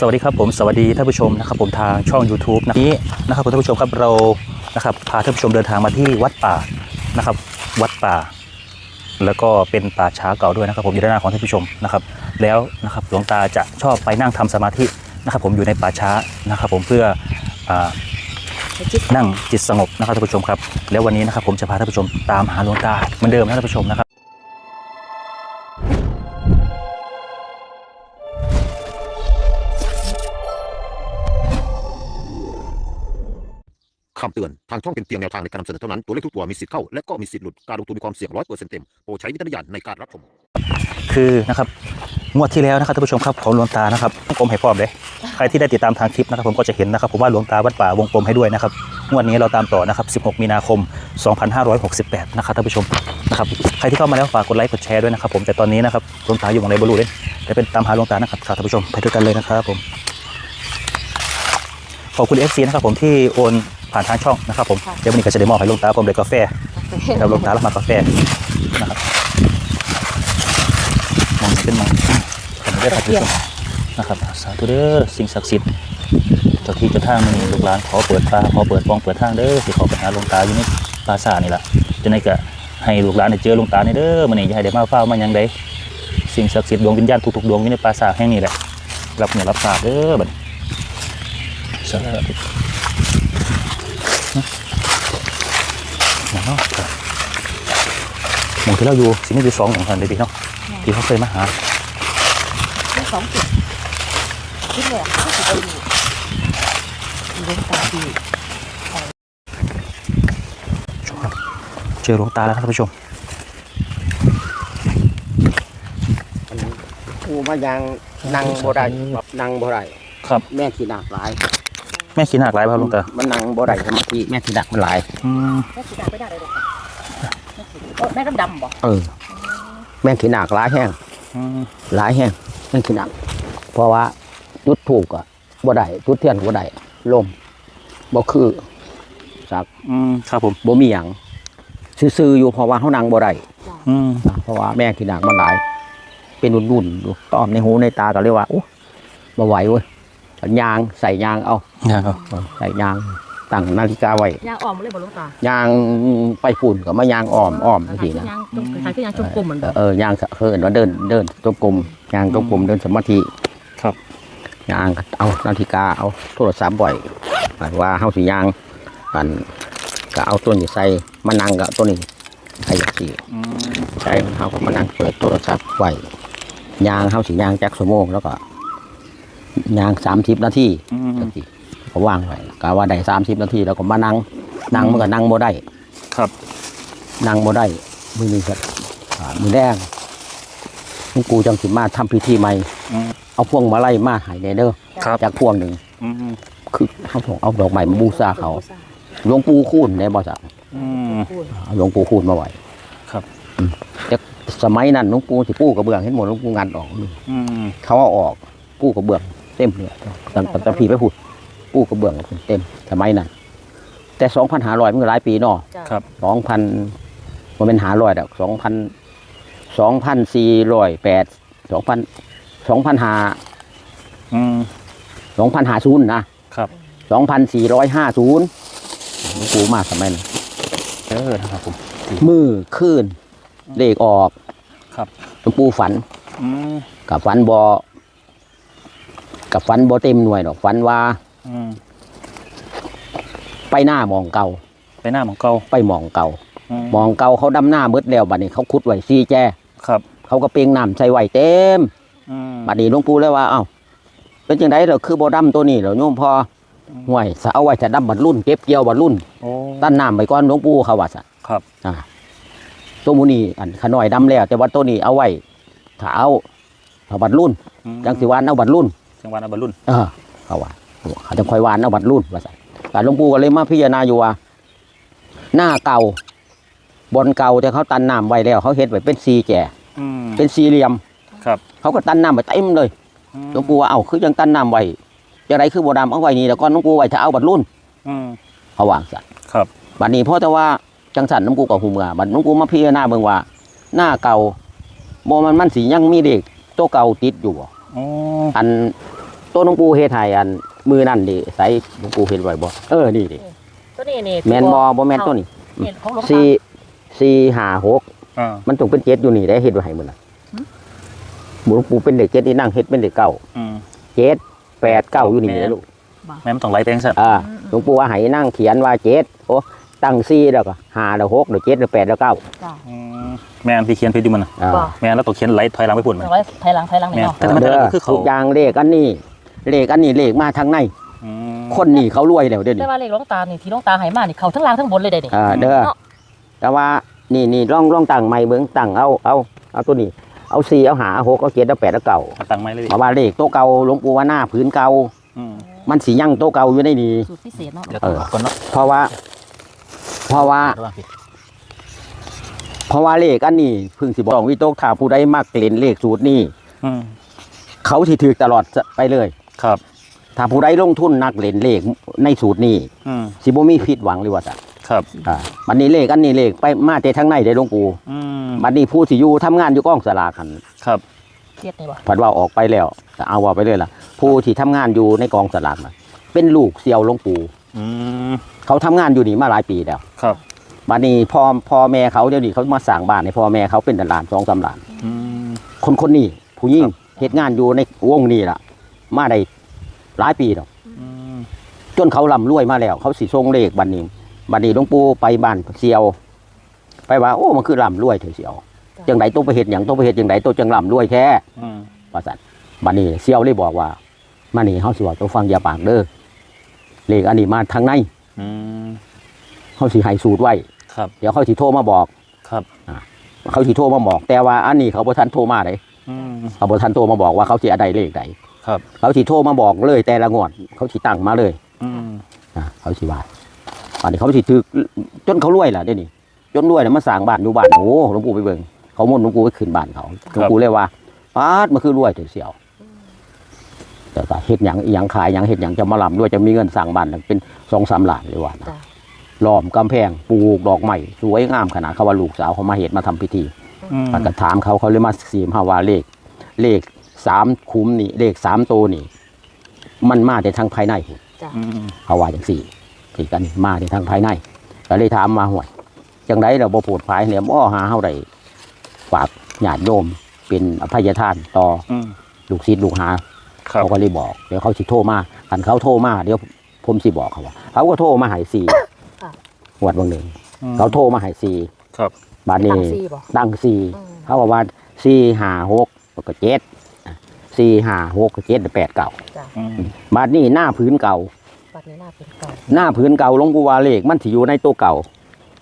สวัสดีครับผมสวัสดีท่านผู้ชมนะครับผมทางช่อง YouTube นะนี้นะครับผมท่านผู้ชมครับเรานะครับพาท่านผู้ชมเดินทางมาที่วัดป่านะครับ วัดป่า แล้วก็เป็นป่าช้าเก่าด้วยนะครับ ผมอยู่ด้านหน้าของท่านผู้ชมนะครับ แล้วนะครับหลวงตาจะชอบไปนั่งทำสมาธินะครับ ผมอยู่ในป่าช้านะครับ ผมเพื่ออนั่งจิตสงบนะครับท่านผู้ชมครับ แล้ววันนี้นะครับผมจะพาท่านผู้ชมตามหาหลวงตาเหมือนเดิมนะท่านผู้ชมนะครับ คำเตือน ทางช่องเป็นเพียงแนวทางในการนำเสนอเท่านั้น ตัวเลขทุกตัวมีสิทธิ์เข้า และก็มีสิทธิ์หลุด การลงทุนมีความเสี่ยงร้อยเปอร์เซ็นต์เต็ม โปรดใช้วิจารณญาณในการรับชม คือนะครับงวดที่แล้วนะครับท่านผู้ชมครับของหลวงตานะครับวงกลมให้พร้อมเลยใครที่ได้ติดตามทางคลิปนะครับผมก็จะเห็นนะครับผมว่าหลวงตาวัดป่าวงกลมให้ด้วยนะครับงวดนี้เราตามต่อนะครับ 16 มีนาคม 2568 นะครับท่านผู้ชมนะครับใครที่เข้ามาแล้วฝากกดไลค์กดแชร์ด้วยนะครับผมแต่ตอนนี้นะครับหลวงตาอยู่ตรงไหนบรูเลยเดี๋ยวเป็นตามหาหลวงตานะครับท่านผู้ชมไปด้วยกันเลยนะครับผมขอบคุณ FC นะครับผมที่โอน ผ่านทางช่องนะครับผมเดี๋ยววันนี้ก็จะได้มอบให้หลวงตาผมเลยกาแฟแล้วหลวงตารับมากาแฟนะครับมองเป็นมองผมได้ทักทายนะครับสาธุเด้อสิ่งศักดิ์สิทธิ์เจ้าที่เจ้าทางมันลูกหลานขอเปิดฟ้าขอเปิดปองเปิดทางเด้อสิขอปัญหาหลวงตาอยู่ในปราสาทนี่แหละจะได้ก็ให้ลูกหลานได้เจอหลวงตาในเด้อมันนี่อย่าให้ได้มาเฝ้ามาหยังใดสิ่งศักดิ์สิทธิ์ดวงวิญญาณทุกๆดวงอยู่ในปราสาทแห่งนี้แหละรับเนี่ยรับทราบเด้อบัดนี้สาธุ เนาะครับหมู่ที่เราอยู่สิมีอยู่สองของท่านเด้อพี่เนาะที่เขาเคยมาหามีสองจุดที่แรกก็คือไปอยู่อยู่ดวงตาดีเจอหลวงตาแล้วครับท่านผู้ชมกูมายังนั่งบ่ได้แบบนั่งบ่ได้ครับ แม่ขี้หนักหลาย แม่ขี้หนักหลายป่ะครับหลวงตามันนั่งบ่ได้สมาธิแม่ขี้หนักมันหลายอืมแม่สีดาไม่ได้เลยหรอกค่ะแม่สีโอ้แม่ดำดำๆบ่เออแม่ขี้หนักหลายแห้งอืมหลายแห้งแม่ขี้หนัก เพราะว่าจุดถูกอะบ่ได้จุดเทียนก็บ่ได้ลมบ่คือสักอืมครับผมบ่มีหยังซื่อๆอยู่เพราะว่าเฮานั่งบ่ได้อืมนะเพราะว่าแม่ขี้หนักมันหลาย เป็นนุ่นๆอยู่ตอมในหูในตาก็เลยว่าโอ้บ่ไหวเว้ย ยางใส่ยางเอานะครับใส่ยางตั้งนาฬิกาไว้ยางอ่อมเลยบ่หลวงตายางไปฝุ่นก็มายางอ้อมอ้อมคล้ายสิๆนะยางจงคล้ายๆยางจงกลมเหมือนเอบ่อเออยางสะเฮินว่าเดินเดินจงกรมยางจงกรมเดินสมาธิครับยางก็เอานาฬิกาเอาโทรศัพท์บ่อยหมายว่าเฮาสิยางกันก็เอาตัวนี้ใส่มานั่งกับตัวนี้ใส่สิอืมใช่เฮาก็มานั่งเปิดโทรศัพท์ไว้ยางเฮาสิยางจักชั่วโมงแล้วก็ ยาง30นาทีอืม จังสิก็วางไว้ก็ว่าได้30นาทีแล้วก็มานั่งนั่งมันก็นั่งบ่ได้ ครับนั่งบ่ได้มือนี้ก็อ่ามือแดงหลวงปู่จังสิมาทำพิธีใหม่ อืม เอาพวงมาลัยมาให้แน่เด้อครับ จากพวงหนึ่งอืมคือเขาส่งเอาดอกไม้มาบูชาเขาหลวงปู่คูณได้บ่จ้ะอืม เอาหลวงปู่คูณมาไว้ครับ อืมแต่สมัยนั้นหลวงปู่สิปู่กระเบื้องเห็นหมดหลวงปู่งานออกนี่อืมเขาเอาออกปู่กระเบื้อง เต็มเลยตั้งแต่ตั้งพี่ไปพูดปู่กระเบื้องเต็มสมัยนั้นแต่สองพันหาร้อยมันก็หลายปีเนาะจ้ะครับสองพันมันเป็นหาร้อยดอกสองพันสองพันสี่ร้อยแปดสองพันสองพันหาอืมสองพันหาศูนย์นะครับสองพันสี่ร้อยห้าศูนย์หลวงปู่มาสมัยนั้นเออนะครับผมมือคืนเลขออก ครับหลวงปู่ฝันอืมกับฝันบอ กับฝันบอเต็มหน่วยดอกฝันว่าอืมไปหน้าหมองเก่า ไปหน้าของเก่าไปหมองเก่าอืมหมองเก่าเขาดำหน้ามืดแล้วบัดนี้เขาขุดไว้ซีแจครับ เขาก็เปลียงน้ำใส่ไว้เต็ม อืม บัดนี้หลวงปู่เลยว่าเอ้าเป็นจังไดเหรอคือบ่ดำตัวนี้เหรอโยมพอห่วยสะเอาไว้จะดำบัดรุ่นเก็บเกี่ยวบัดรุ่นโอ้ ตั้นน้ำไปก่อนหลวงปู่เขาว่าซะครับ อ่าตัวหมูนี่อันขน้อยดำแล้ว แต่ว่าตัวนี้เอาไว้ถ้าเอาเอาบัดรุ่นอืมจังสิวานเอาบัดรุ่น จังหวัดอบรุณเออเขาว่าเขาจะคอยวานเอาบัดรุ่นว่าซะแต่หลวงปู่ก็เลยมาพิจารณาอยู่ว่า หน้าเก่าบนเก่าแต่เขาตันน้ำไว้แล้ว เขาเฮ็ดไว้เป็นซีแจอืมเป็นสี่เหลี่ยม ครับ เขาก็ตันน้ำไว้เต็มเลยอืมหลวงปู่ว่าเอ้าคือยังตั้นน้ำไว้จะไรคือบ่ดำเอาไว้นี่แล้วก็หลวงปู่ไว้ถ้าเอาบัดรุ่นอืมเขาวางสัน ครับ บัดนี้เพราะแต่ว่าจังสันหลวงปู่กับหูเมือบัดหลวงปู่มาพิจารณาเบิ่งว่า หน้าเก่าบ่มันมันสิยังมีเด็กตัวเก่าติดอยู่บ่โอ้อัน ตตัวหลวงปู่เฮ็ดให้อันมือนั่นดิใส่หลวงปู่เฮ็ดไว้บ่เออนี่ดิตัวนี้นี่แม่นบ่บ่แม่นตัวนี้นี่ของหลวงตาสี่สี่ห้าหกอ่ามันต้องเป็นเจ็ดอยู่นี่ได้เฮ็ดไว้ให้มื้อน่ะหืมหลวงปู่เป็นเด็กเจ็ดนี่นั่งเฮ็ดเป็นเด็กเก้าอืมเจ็ดแปดเก้าอยู่นี่นะลูกแม่มันต้องไล่ไปจังซั่นอ่าหลวงปู่ว่าให้นั่งเขียนว่าเจ็ดโอ้ตั้งสี่แล้วก็ห้าแล้วหกแล้วเจ็ดแล้วแปดแล้วเก้าจ้าอืมแม่นที่เขียนผิดอยู่มันน่ะอ่า บ่แม่นแล้วต้องเขียนไล่ถอยหลังไปพุ่นมัน เอาไว้ภายหลังภายหลังนี่เนาะ แต่มันเด้อคือเขา ทุกอย่างเลขอันนี้ เลขอันนี้เลขมาทางใน อืม คนนี่เขารวยแล้วเด้อแต่นี่ว่าเลขหลวงตานี่ที่หลวงตาให้มานี่เขาทั้งล่างทั้งบนเลยได้นี่อ่าเด้อเนาะแต่ว่านี่นี่ลองลองตั้งใหม่เบิ่งตั้งเอาเอาเอาตัวนี้ เอาสี่เอาหาเอาหกเอาเจ็ดเอาแปดเอาเก้าเอาตังค์ไม้เลยดิเพราะว่าเลขโต๊ะเก่าหลวงปู่ว่าหน้าผืนเก่าอืมมันสียั่งโต๊ะเก่าอยู่ในนี้ สูตรพิเศษเนาะเดี๋ยวต้องเอาก่อนเนาะเพราะว่า เพราะว่า ระวังผิดเพราะว่าเลขอันนี้เพึ่งสิบอกวิโต๊ะถ้าผู้ใดมักเล่นเลขสูตรนี้อืมเขาสิถือตลอดไปเลย ครับ ถ้าผู้ใดลงทุนนักเล่นเลขในสูตรนี้อืมสิบ่มีผิดหวังเลยว่าจ้ะครับอ่าบัดนี้เลขอันนี้เลขไปมาแต่ทางในได้หลวงปู่อืมบัดนี้ผู้สิอยู่ทำงานอยู่กองสลากหัน ครับเจ็ดนี่บ่ผัดว่าออกไปแล้วก็เอาว่าไปเลยล่ะ ผู้ที่ทำงานอยู่ในกองสลากน่ะเป็นลูกเสี่ยวหลวงปู่อืมเขาทำงานอยู่นี่มาหลายปีแล้วครับบัดนี้พ่อพ่อแม่เขาเดี๋ยวนี้เขามาสร้างบ้านให้พ่อแม่เขาเป็นหลานสองสามหลานอืม คนคนนี้ผู้หญิงเหตุงานอยู่ในวงนี้ล่ะ มาได้หลายปีแล้วอืมจนเขาร่ำรวยมาแล้ว เขาสิส่งเลขบัดนี้บัดนี้หลวงปู่ไปบ้านเสี่ยว ไปว่า โอ้มันคือร่ำรวยเถอะเสี่ยวจังไดต้องไปเฮ็ดหยังต้องไปเฮ็ดจังไดต้องจังร่ำรวยแท้อืมว่าซั่นบัดนี้เสี่ยวเลยบอกว่ามานี่เฮาสิว่าต้องฟังอย่าปากเด้อเลขอันนี้มาทางในอืมเฮาสิให้สูตรไว้ครับเดี๋ยวเขาสิโทรมาบอกครับเขาสิโทรมาบอก แต่ว่าอันนี้เขาบ่ทันโทรมาเลยอืมเขาบ่ทันโทรมาบอกว่าเขาสิอะไรเลขใด ครับ เขาสิโทรมาบอกเลย แต่ละงวด เขาสิตั้งมาเลย อืมอะเขาสิว่าอันนี้เขาสิถือจนเขารวยล่ะเดี๋ยวนี้จนรวยแล้วมาสร้างบ้านอยู่บ้านโอ้หลวงปู่ไปเบิ่งเขามนต์หลวงปู่ไปขึ้นบ้านเขาหลวงปู่เลยว่าปาดมันคือรวยถึงเสียว แต่ว่าเฮ็ดหยังอีหยังขายหยังเฮ็ดหยังจะมาลำด้วยจะมีเงินสร้างบ้านเป็นสองสามล้านเลยว่านะจ้าล้อมกำแพงปลูกดอกไม้สวยงามขนาดเขาว่าลูกสาวเขามาเฮ็ดมาทำพิธี อืมมันก็ถามเขาเขาเลยมาสีมหาว่าเลข เลข สามคุ้มนี่เลขสามตัวนี่ มันมาแต่ทางภายในพุ่นจ้าอืมเขาว่าอย่างสี่ที่กันมาแต่ทางภายในก็เลยถามมาห่วยจังไดเราบ่โปวดภายเนี่ยบ่หาเฮาได้ฝากญาติโยมเป็นอภัยทานต่ออืมลูกศิษย์ลูกหาครับเขาก็เลยบอกเดี๋ยวเขาสิโทรมาคันเขาโทรมาเดี๋ยวผมสิบอกเขาว่าเขาก็โทรมาใหายสี่หวดบางหนึ่งอืมเขาโทรมาใหายสี่ครับบาดตั้นี้งซี่บ่ตั้งสี่อืมเขาบอกว่าสี่ห้าหกแล้วก็เจ็ด สี่ห้าหกก็เจ็ดแปดเก่าอืมบาดนี้หน้าพื้นเก่าบัดนี้หน้าเป็นเก่าหน้าพื้นเก่าหลวงปู่วาเลขมันสิอยู่ในตัวเก่า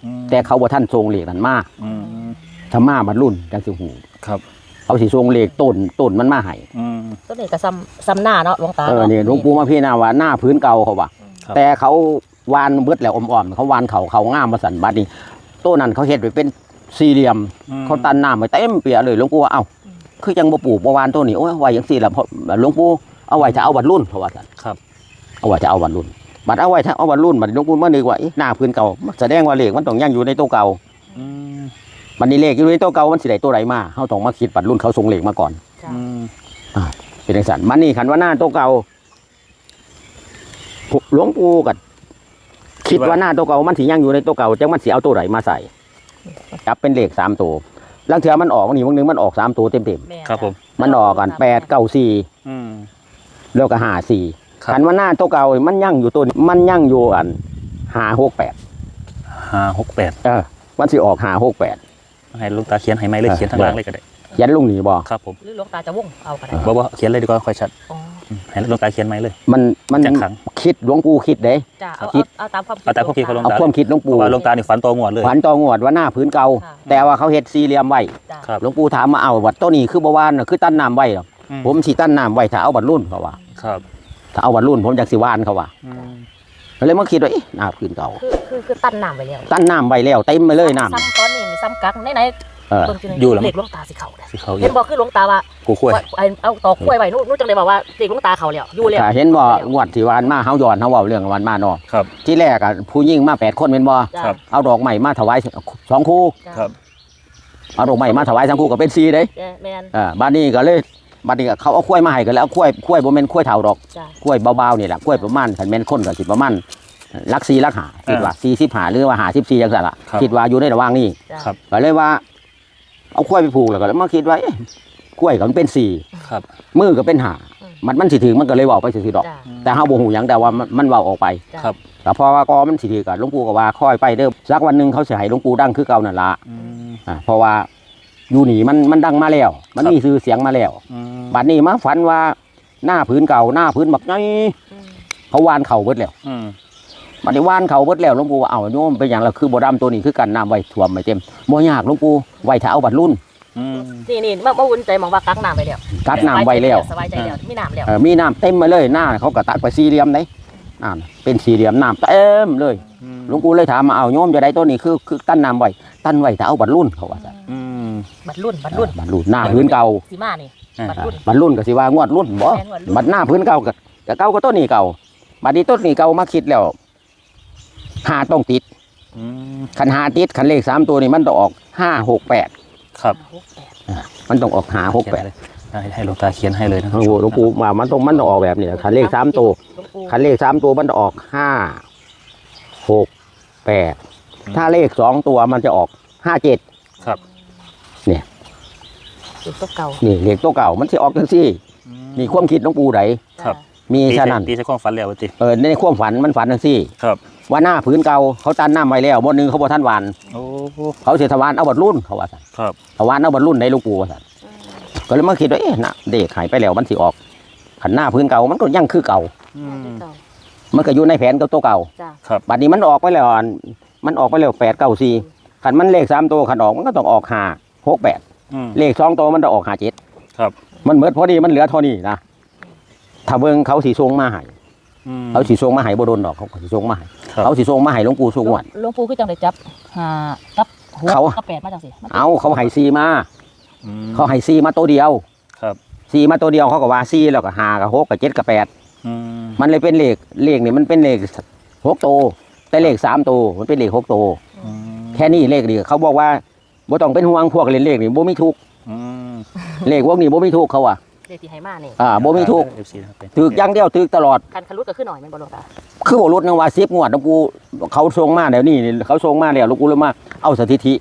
อืมแต่เขาบ่ท่านทรงเลขนั้นมาอืมถ้ามาบัดรุ่นจังสิหูครับเขาสิทรงเลขต้นต้นมันมาให้อืมตัวนี้ก็ซ้ำซ้ำหน้าเนาะหลวงตาเออนาะเนี่ยหลวงปู่มาพี่นาว่าหน้าพื้นเก่าเขาว่าครับ แต่เขาวานเบิดแล้วอ่อมๆเขาวานเขาเขาง่ามมาสั่นบัดนี้ต้นนั้นเขาเฮ็ดไว้เป็นสี่เหลี่ยม อืมเขาตันน้ำไว้เต็มเปียเลยหลวงปู่ว่าเอ้า คือจังบ่ปลูกบ่วานต้นนี้โอ้ยไว้จังซี่ล่ะเพราะหลวงปู่เอาไว้จะเอาบัดรุ่นเพราะว่าซั่นครับ เอาไว้จะเอาบัดรุ่นบัดเอาไว้ถ้าเอาบัดรุ่นบัดหลวงปู่มานึกว่าเอ๊ะหน้าพื้นเก่าแสดงว่าเลขมันต้องยังอยู่ในตัวเก่าอืมบัดนี้เลขอยู่ในตัวเก่ามันสิได้ตัวใดมาเฮาต้องมาคิดบัดรุ่นเขาส่งเลขมาก่อนจ้าอืมเป็นจังซั่นมันนี่คันว่าหน้าตัวเก่าหลวงปู่ก็คิดว่าหน้าตัวเก่ามันสิยังอยู่ในตัวเก่าจังมันสิเอาตัวใดมาใส่จับเป็นเลขสามตัว ลังเทื่อมันออกนี่วันหนึงมันออกสามตัวเต็มแม่ครับผม ๆมันออกกันแปดเก้าสี่อืม แล้วก็ห้าสี่ครับคันว่าหน้าตัวเก่ามันยั่งอยู่ตัวนี้มันยั่งอยู่อันห้าหกแปดห้าหกแปดเออมันสิออกห้าหกแปด ให้ลูกตาเขียนให้ไหมเลยเออ เขียนทางล่างเลยก็ได้ ยันลุงหนีบ่ครับผมหรือหลวงตาจะวงเอาก็ได้บ่บ่เขียนเลยดีกว่าค่อยชัด อ๋ออืม ให้ลูกตาเขียนไหมเลย มันมันจะขัง คิดหลวงปู่คิดเด้ จ้าเอาคิดเอาเอาตามความเอาตามความคิดของหลวงเอาความคิดหลวงเพปู่ราะว่าลูกตานี่ฝันโตงวดเลย ฝันต่องวดว่าหน้าพื้นเก่าค่ะ แต่ว่าเขาเฮ็ดสี่เหลี่ยมไว้จ้าครับ หลวงปู่ถามมาเอาวัดต้นนี้คือบ่วานน่ะคือตั้นน้ำไว้หรอกอืผมสิตั้นน้ำไว้ถ้าเอาบัดรุ่นเขาว่าครับถ้าเอาบัดรุ่นผมจักสิวานเขาว่าอืมก็เลยมาคิดว่าเอ๊ะหน้าพื้นเก่า คือคือคือตั้นน้ำไว้แล้วตั้นน้ำไว้แล้วเต็มไปเลยน้ำ ซ้ำตอนนี้นี่ซ้ำกักไหนไหน เออเบิ่งทีหนึงอยู่แล้วเลขหลวงตาสิเข้าได้สิเขาอเห็ยู่นบอกคือหลวงตาว่ากูคุ้ยว่าไอ้เอาตอกกล้วยไว้นู้นนู้นจังเลยบอกว่าเลขหลวงตาเข้าแล้วอยู่แล้ว ถ้าเห็นบ่งวดที่วานมาเฮาย้อนเฮาเว้าเรื่องวันมาเนาะครับ ที่แรกอะผู้หญิงมาแปดคนเป็นบ่จ้าครับ เอาดอกไม้มาถวายสองคู่จ้าครับ เอาดอกไม้มาถวายสองคู่ก็เป็นสี่เด้แม่แม่นอ่าบ้านนี้ก็เลยบัดนี้ก็เขาเอาข้วยมาให้กันแล้วเอาข้วยข้วยบ่แม่นข้วยเฒ่าดอกจ้ะข้วยเบาๆนี่แหละข้วยประมาณคันแม่นคนก็สิประมาณลักซีลักหาคิดว่า40หาหรือว่า54จังซั่นล่ะครับ คิดว่าอยู่ในระหว่างนี้จ้ะครับ ก็เลยว่า เอาข้วยไปผูกแล้วก็เลยมาคิดว่าเอ๊ะกล้วยก็มันเป็นสี่ครับ มือก็เป็นหามันมันสิถือมันก็เลยเว้าไปซื่อๆดอก จ้ะแต่เฮาบ่ฮู้หยังแต่ว่ามันมันเว้าออกไปจ้ะครับก็เพราะว่าก็มันสิถือกับหลวงปู่ก็ว่าค่อยไปเด้อสักวันหนึงเขาสิให้หลวงปู่ดังคือเก่านั่นล่ะอืม อ่าเพราะว่าอยู่นี่มันมันดังมาแล้ว มันครับ มีชื่อเสียงมาแล้วอืมบัดนี้มาฝันว่าหน้าพื้นเก่าหน้าพื้นบักใหญ่อืมเขาวานเข่าเบิดแล้ว อืม บัดนี้วานเข่าเบิดแล้วหลวงปู่ว่าเอ้าโยมเป็นหยังล่ะคือบ่ดำตัวนี้คือกันน้ำไว้ท่วมไว้เต็มบ่ยากหลวงปู่ไว้ถ้าเอาบัดรุ่นอืมนี่นี่มามาวุ่นใจมองว่ากักน้ำไปแล้วกัดน้ำไว้แล้วสบายใจแล้วมีน้ำแล้วเออมีน้ำเต็มมาเลยหน้าเขาก็ตักไปสี่เหลี่ยมไหนอ่าเป็นสี่เหลี่ยมน้ำเต็มเลยอืมหลวงปู่เลยถามมาเอาโยมจะได้ตัวนี้คือคือตั้นน้ำไว้ตั้นไว้ถ้าเอาบัดรุ่นเขาว่าซะอืมบัดรุ่นบัดรุ่นบัดรุ่นหน้าพื้นเก่าสีมานี่บัดรุ่นบัดรุ่นก็สิว่างวดรุ่นบ่แม่นงวดรุ่นบัดหน้าพื้นเก่าก็ก็เก่าก็ต้นนี้เก่าบัดนี้ต้นนี้เก่ามาคิดแล้ว หาต้องติดอืมคันหาติดคันเลขสามตัวนี่มันต้องออกห้าหกแปดครับหกแปดมันต้องออกหาหกแปดให้ให้หลวงตาเขียนให้เลยนะครัโอ้โหหลวงปู่ว่ามันต้องมันต้องออกแบบนี้คันเลขสามตัวหลวงปู่คันเลขสามตัวมันจะออกห้าหกแปดถ้าเลขสองตัวมันจะออกห้าเจ็ดครับจุดตัวเก่านี่เลขตัวเก่ามันจะออกจังซี่นี่ความคิดหลวงปู่ไดครับ มีตีฉะนั้นตีใช้ความฝันแล้วติเออในความฝันมันฝันจังซี่ครับว่าหน้าผืนเก่าเขาตันน้ำไว้แล้วบนหนึงเขาบอท่านหวานโอ้เขาเสียทวานเอาบัดรุ่นเขาว่าสั่นครับทวานเอาบัดรุ่นในหลวงปู่ว่าสั่นก็เลยมาคิดว่าเอ๊ะนะเด็กหายไปแล้วมันสิออกขันหน้าผืนเก่ามันก็ยังคือเก่าอือืมมเก่า มันก็อยู่ในแผนกับตัวเก่าจ้ะครับบัดนี้มันออกไปแล้วอันมันออกไปแล้วแปดเก้าสี่ขันมันเลขสามตัวขันออกมันก็ต้องออกห้าหกแปดอืมเลขสองตัวมันต้องออกห้าเจ็ดครับ มันเหมือนพอดีมันเหลือเท่านี้นะ ถ้าเบิ่งเขาสีทรงมาให้อืม เขาสีทรงมาให้บ่โดนดอกเขาก็สีทรงมาให้ครับ เขาสีทรงมาให้หลวงปู่สุงวดหลวงปู่คือจังได้จับหากับหัวเขา กับแปดมาจังสิมันเอาเขาให้ซีมา อืมเขาให้ซีมาตัวเดียวครับซีมาตัวเดียวเขาก็ว่าซีแล้วก็หากับหกกับเจ็ดกับแปดอืมมันเลยเป็นเลขเลขนี่มันเป็นเลขหกตัวแต่เลขสามตัวมันเป็นเลขหกตัวอืมแค่นี้เลขนี่เขาบอกว่าบ่ต้องเป็นห่วงพวกเล่นเลขนี่บ่มีทุกข์อืมเลขพวกนี้บ่มีทุกข์เขาว่า เลขที่ให้มานี่อ่าบ่มีทุกข์เอฟซีนะครับถึกอย่างเดียวถึกตลอดคันคันรุดก็ขึ้นหน่อยแมันบ่หลวงตาคือบ่ลดนะว่า10งวดหลวงปู่เขาส่งมาเดี๋ยวนี้นี่เขาส่งมาแล้วหลวงปู่เลยมาเอาสถิติ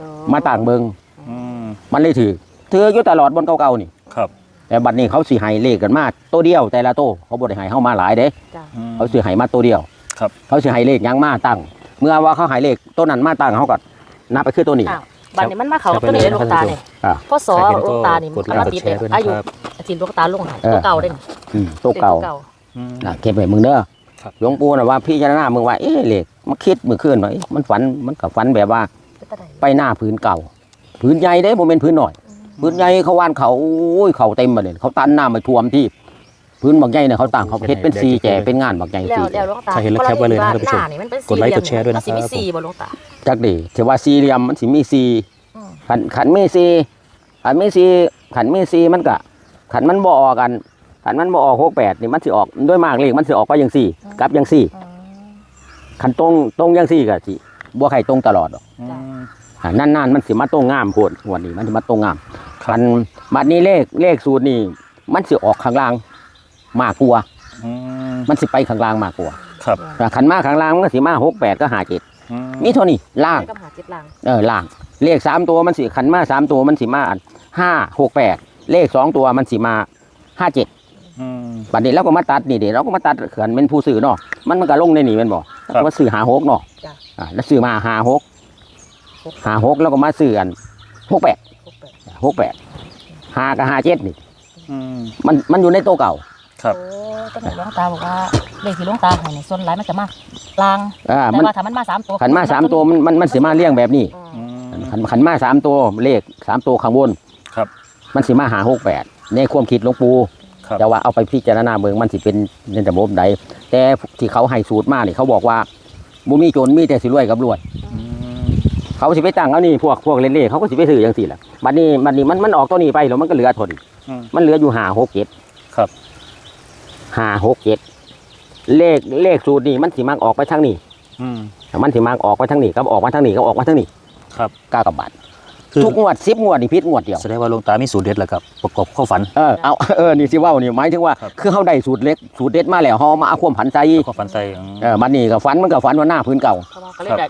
อ๋อมาต่างเบิงอืมมันเลยถือถืออยู่ตลอดบนเก่าๆนี่ครับ แต่บัดนี้เขาสิให้เลขกันมาตัวเดียวแต่ละโตวเขาบ่ได้ให้เฮามาหลายเด้จ้ะอืมเขาสิให้มาตัวเดียว ครับ เขาสิให้เลขหยังมาตั้ง เมื่อว่าเขาให้เลขตัวนั้นมาตั้งเขาก็นับไปคือตัวนี้อ้าว บัดนี้มันมาเข้ากับตัวนี้เลยหลวงตาเนี่ยอ่าพ่อสอใครเห็นหลวงตานี่ก็กดไลเอาค์มากดติดแชร์ด้วยนะอายุครับอาทิตย์หลวงตาลงให้เออตัวเก่าเด้นี่อืมตัวเก่าเก่าอืมนะเก็บไว้มึงเด้อครับหลวงปู่น่ะว่าพี่จารณามึงว่าเอ๊ะเลขมันคิดมือคืนว่าเอ๊ะมันฝันมันก็ฝันแบบว่าเป็นตาใดไปหน้าพื้นเก่า พื้นใหญ่เด้บ่แม่นพื้นหน่อย พื้นใหญ่เขาวานเขาโอ้ยเขาเต็มมาเลยเขาตันน้ำมาท่วมที่ พื้นบักใหญ่เนี่ยเขาต่างเขาเฮ็ดเป็นซีแจเป็นงานบักใหญ่แล้วซีแล้วหลวงตาใครเห็นแล้วแคปไว้เลยนะครับท่านผู้ชมหนี่มันเป็นกดไลค์กดแชร์ด้วยนะครับ มัสิมีสี่บ่หลวงตา จักดีถือว่าสี่เหลี่ยมมันสิมีสี่อืม ขันขันมีสี่ขันมีสี่ขันมีสี่มันก็ขันมันบ่ออกกันขันมันบ่ออกหกแปดนี่มันสิออกด้วยมากเลขมันสิออกไปยังสี่กลับยังสี่อืม ขันตรงตรงยังสี่ก็สิบ่ใครตรงตลอดหรอก อืม อ่านั่นๆมันสิมาตรงงามโพดงวดนี้มันสิมาตรงงามครับขันบัดนี้เลขเลขสูตรนี่มันสิออกข้างล่าง มากกว่าอืมมันสิไปข้างล่างมากกว่าครับอ่าขันมาข้างล่างมันก็สิมาหกแปดก็หาเจ็ดอืมนี่เท่านี้ล่างแล้วก็หาเจ็ดลังเออล่างเลขสามตัวมันสิขันมาสามตัวมันสิมาห้าหกแปดเลขสองตัวมันสิมาห้าเจ็ดอืมบัดนี้เราก็มาตัดนี่เดี๋ยวเราก็มาตัดเขื่อนเป็นผู้สื่อเนาะมันมันก็ลงในนี่แมันบอกครับว่าสื่อหาหกเนาะอ่าแล้วสื่อมาหาหกหาหกแล้วก็มาสื่ออันหกแปดหกแปดหกแปดหากับหาเจ็ดนี่อืมมันมันอยู่ในตัวเก่า ครับ โอ้ก็หลวงตาบอกว่าเลขที่หลวงตาให้เนี่ยส่วนหลายมันจะมากลางอ่าแต่มันว่าถ้ามันมาสามตัวขันมาสามตัวมันมันมันสิมาเลี้ยงแบบนี้อืมอืมขันขันมาสามตัวเลขสามตัวข้างบนครับ มันสิมาหาหกแปดในความคิดหลวงปู่ครับแต่ว่าเอาไปพิจารณาเมืองมันสิเป็นในระบบใดแต่ที่เขาให้สูตรมาเนี่ยเขาบอกว่าบุมีจนมีแต่สิรวยกับรวย อืมเขาสิไปตั้งเอานี่พวกพวกเล่ๆเขาก็สิไปซื้ออย่างสี่แหละบัดนี้บัดนี้มันมันออกตัวนี้ไปแล้วมันก็เหลือทนอืมมันเหลืออยู่หาหกเจ็ดครับ หาหกเจ็ดเลขเลขสูตรนี่มันสิมักออกไปทางนี้อืม มันสิมักออกไปทางนี้ก็ออกมาทางนี้ก็ออกมาทางนี้ครับก้ากับบาทคือ ทุกงวดสิบงวดนี่พิษงวดเดียว แสดงว่าหลวงตามีสูตรเด็ดแหละครับประกอบเข้าฝัน เออเอาเออนี่สิเว่านี่หมายถึงว่าครับ คือเฮาได้สูตรเล็กสูตรเด็ดมาแล้วเฮามาเอาความผันใจเข้าฝันใส่อืม เออมันนี่ก็ฝันมันก็ฝันว่าหน้าพื้นเก่าเพราะว่าก็เลยได้